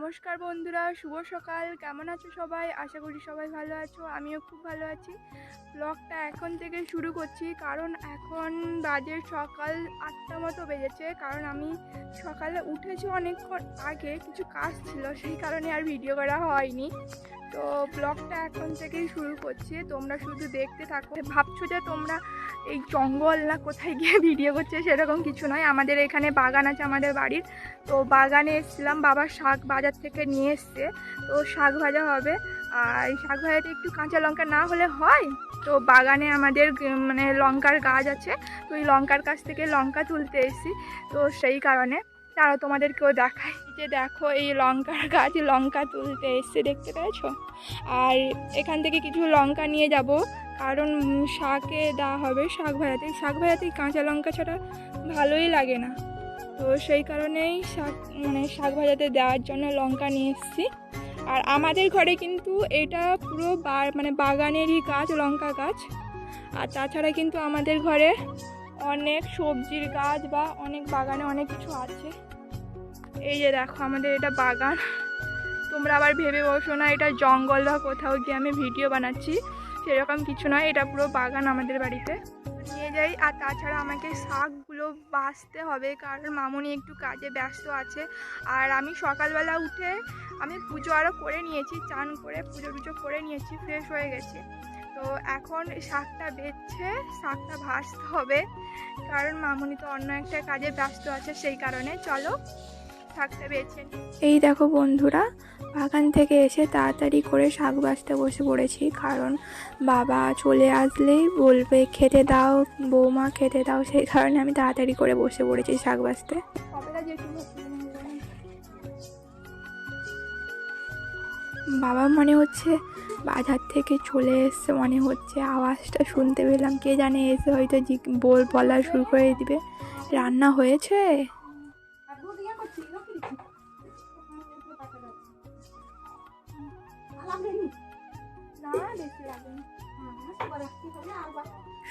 নমস্কার বন্ধুরা, শুভ সকাল। কেমন আছো সবাই? আশা করি সবাই ভালো আছো, আমিও খুব ভালো আছি। ব্লগটা এখন থেকে শুরু করছি, কারণ এখন বাজে সকাল আটটা মতো বেজেছে, কারণ আমি সকালে উঠেছি অনেকক্ষণ আগে, কিছু কাজ ছিল, সেই কারণে আর ভিডিও করা হয়নি। তো ব্লগটা এখন থেকেই শুরু করছি, তোমরা শুধু দেখতে থাকো। ভাবছ যে তোমরা এই জঙ্গল না কোথায় গিয়ে ভিডিও করছে, সেরকম কিছু নয়। আমাদের এখানে বাগান আছে আমাদের বাড়ির। তো বাগানে এসেছিলাম বাবা শাক বাজার থেকে নিয়ে এসছে। তো শাক ভাজা হবে। আর এই শাক ভাজাতে একটু কাঁচা লঙ্কা না হলে হয়? তো বাগানে আমাদের মানে লঙ্কার গাছ আছে। তো এই লঙ্কার গাছ থেকে লঙ্কা তুলতে এসেছি। তো সেই কারণে তারা তোমাদেরকেও দেখায়। যে দেখো, এই লঙ্কার গাছ লঙ্কা তুলতে এসছে, দেখতে পেয়েছ? আর এখান থেকে কিছু লঙ্কা নিয়ে যাব। কারণ শাকে দেওয়া হবে শাক ভাজাতে। শাক ভাজাতে কাঁচা লঙ্কা ছাড়া ভালোই লাগে না। তো সেই কারণেই শাক মানে শাক ভাজাতে দেওয়ার জন্য লঙ্কা নিয়ে এসেছি। আর আমাদের ঘরে কিন্তু এটা পুরো মানে বাগানেরই গাছ, লঙ্কা গাছ। আর তাছাড়া কিন্তু আমাদের ঘরে অনেক সবজির গাছ বা অনেক বাগানে অনেক কিছু আছে। এই যে দেখো আমাদের এটা বাগান। তোমরা আবার ভেবে বসো না, এটা জঙ্গল বা কোথাও গিয়ে আমি ভিডিও বানাচ্ছি। সেরকম কিছু নয়, এটা পুরো বাগান আমাদের বাড়িতে। যাই, আর তাছাড়া আমাকে শাকগুলো বাঁচতে হবে, কারণ মামুনি একটু কাজে ব্যস্ত আছে। আর আমি সকালবেলা উঠে আমি পুজো আরও করে নিয়েছি, চান করে, পুজো টুজো করে নিয়েছি ফ্রেশ হয়ে গেছি। তো এখন শাকটা বেচছে, শাকটা ভাসতে হবে, কারণ মামুনি তো অন্য একটা কাজে ব্যস্ত আছে, সেই কারণে চলো। শাকটা বেছে এই দেখো বন্ধুরা বাগান থেকে এসে তাড়াতাড়ি করে শাক বাছতে বসে পড়েছি কারণ বাবা চলে আসলেই বলবে খেতে দাও বৌমা খেতে দাও। সেই কারণে আমি তাড়াতাড়ি করে বসে পড়েছি শাক বাছতে। বাবা মনে হচ্ছে বাজার থেকে চলে এসছে মনে হচ্ছে আওয়াজটা শুনতে পেলাম কে জানে এসে হয়তো বল বলা শুরু করে দিবে। রান্না হয়েছে?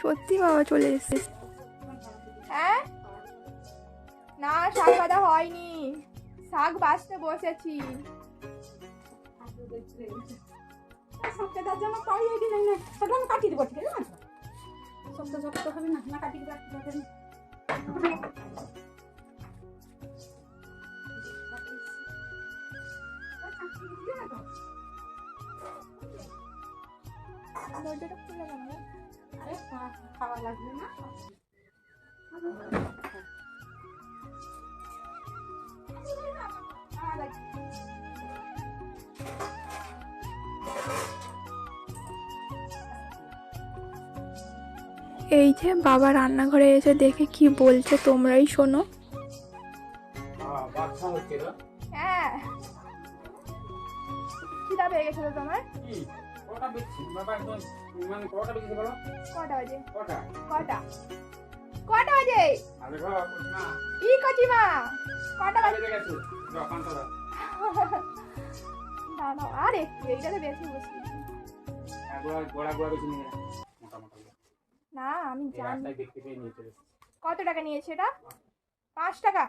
সত্যি বাবা চলে এসছে। হ্যাঁ? না শাক বাঁধা হয়নি। শাক বাঁচতে বসেছি। কাটিয়ে দেবো ঠিক আছে? শক্ত শক্ত হবে না না কাটিয়ে দেবো দরজাটা খুলে কেন আরে খাওয়া লাগবে না। এই যে বাবা রান্নাঘরে এসে দেখে কি বলছে তোমরাই শোনো। হ্যাঁ, খিদা পেয়ে গেছিল তোমার? কি? কটা একদম, মানে কটা বলো? কটা বাজে? কটা? কটা? কটা বাজে? আরে বাবা, না, কি কটা বাজে? গেছে। যাও, পান্তা দাও। দাঁড়াও আর একটু এইটাতে বেশি বসি হ্যাঁ, গোড়া- গোড়া বেশি নিয়ে না আমি জানি। কত টাকা নিয়েছে এটা? পাঁচ টাকা?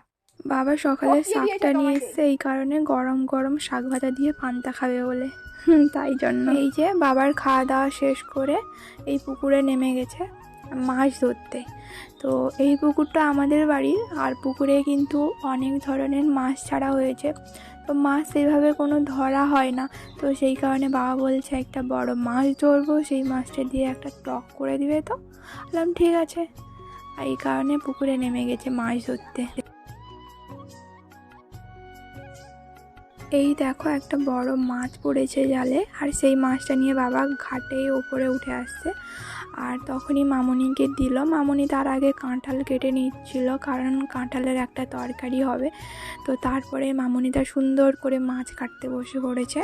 বাবা সকালে শাকটা নিয়ে? এসছে এই কারণে গরম গরম শাক ভাজা দিয়ে পান্তা খাবে বলে। তাই জন্য। এই যে বাবার খাওয়া দাওয়া শেষ করে এই পুকুরে নেমে গেছে মাছ ধরতে। তো এই পুকুরটা আমাদের বাড়ির আর পুকুরে কিন্তু অনেক ধরনের মাছ ছাড়া হয়েছে। তো মাছ সেইভাবে কোনো ধরা হয় না। তো সেই কারণে বাবা বলছে একটা বড় মাছ ধরবো সেই মাছটা দিয়ে একটা টক করে দিবে তো? বললাম ঠিক আছে। এই কারণে পুকুরে নেমে গেছে মাছ ধরতে। এই দেখো একটা বড় মাছ পড়েছে জালে, আর সেই মাছটা নিয়ে বাবা ঘাটে ওপরে উঠে আসছে। আর তখনই মামনিকে দিল। মামুনি তার আগে কাঁঠাল কেটে নিচ্ছিল, কারণ কাঁঠালের একটা তরকারি হবে। তো তারপরে মামুনিটা সুন্দর করে মাছ কাটতে বসে পড়েছে।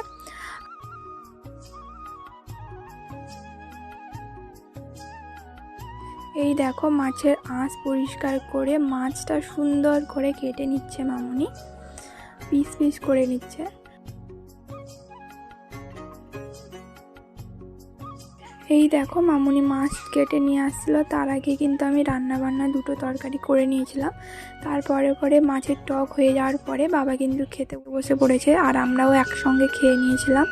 এই দেখো মাছের আঁশ পরিষ্কার করে মাছটা সুন্দর করে কেটে নিচ্ছে মামুনি। পিস পিস করে নিচ্ছে। এই দেখো মামুনি মাছ কেটে নিয়ে আসছিল তার আগে কিন্তু আমি রান্না বান্না দুটো তরকারি করে নিয়েছিলাম। তারপরে পরে মাছের টক হয়ে যাওয়ার পরে বাবা কিন্তু খেতে বসে পড়েছে আর আমরাও একসঙ্গে খেয়ে নিয়েছিলাম।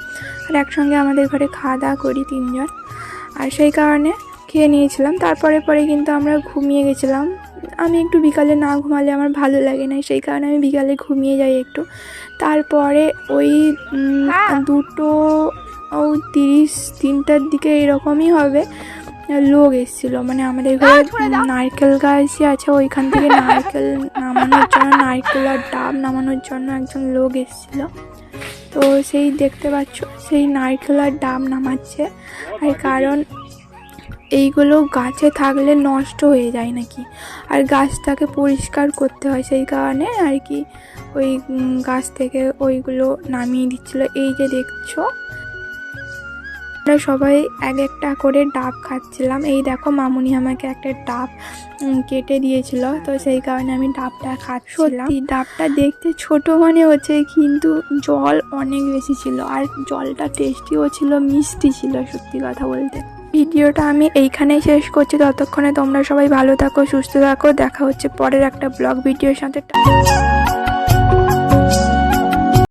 আর একসঙ্গে আমাদের ঘরে খাওয়া দাওয়া করি তিনজন। আর সেই কারণে খেয়ে নিয়েছিলাম। তারপরে পরে কিন্তু আমরা ঘুমিয়ে গেছিলাম। আমি একটু বিকালে না ঘুমালে আমার ভালো লাগে না সেই কারণে আমি বিকালে ঘুমিয়ে যাই একটু। তারপরে ওই হ্যাঁ। দুটো ও তিরিশ তিনটার দিকে এরকমই হবে লোক এসেছিল। মানে আমাদের ঘরে নারকেল গাছই আছে ওইখান থেকে নারকেল নামানোর জন্য নারকেল আর ডাব নামানোর জন্য একজন লোক এসেছিল। তো সেই দেখতে পাচ্ছ সেই নারকেল আর ডাব নামাচ্ছে। আর কারণ এইগুলো গাছে থাকলে নষ্ট হয়ে যায় নাকি? আর গাছটাকে পরিষ্কার করতে হয় সেই কারণে আর কি ওই গাছ থেকে ওইগুলো নামিয়ে দিচ্ছিল। এই যে দেখছ, আমরা সবাই এক একটা করে ডাব খাচ্ছিলাম। এই দেখো, মামুনি আমাকে একটা ডাব কেটে দিয়েছিল। তো সেই কারণে আমি ডাবটা খাচ্ছিলাম। ডাবটা দেখতে ছোট মনে হচ্ছে, কিন্তু জল অনেক বেশি ছিল। আর জলটা টেস্টিও ছিল, মিষ্টি ছিল, সত্যি কথা বলতে। ভিডিওটা আমি এইখানেই শেষ করছি। ততক্ষণে তোমরা সবাই ভালো থাকো, সুস্থ থাকো। দেখা হচ্ছে পরের একটা ব্লগ ভিডিওর সাথে।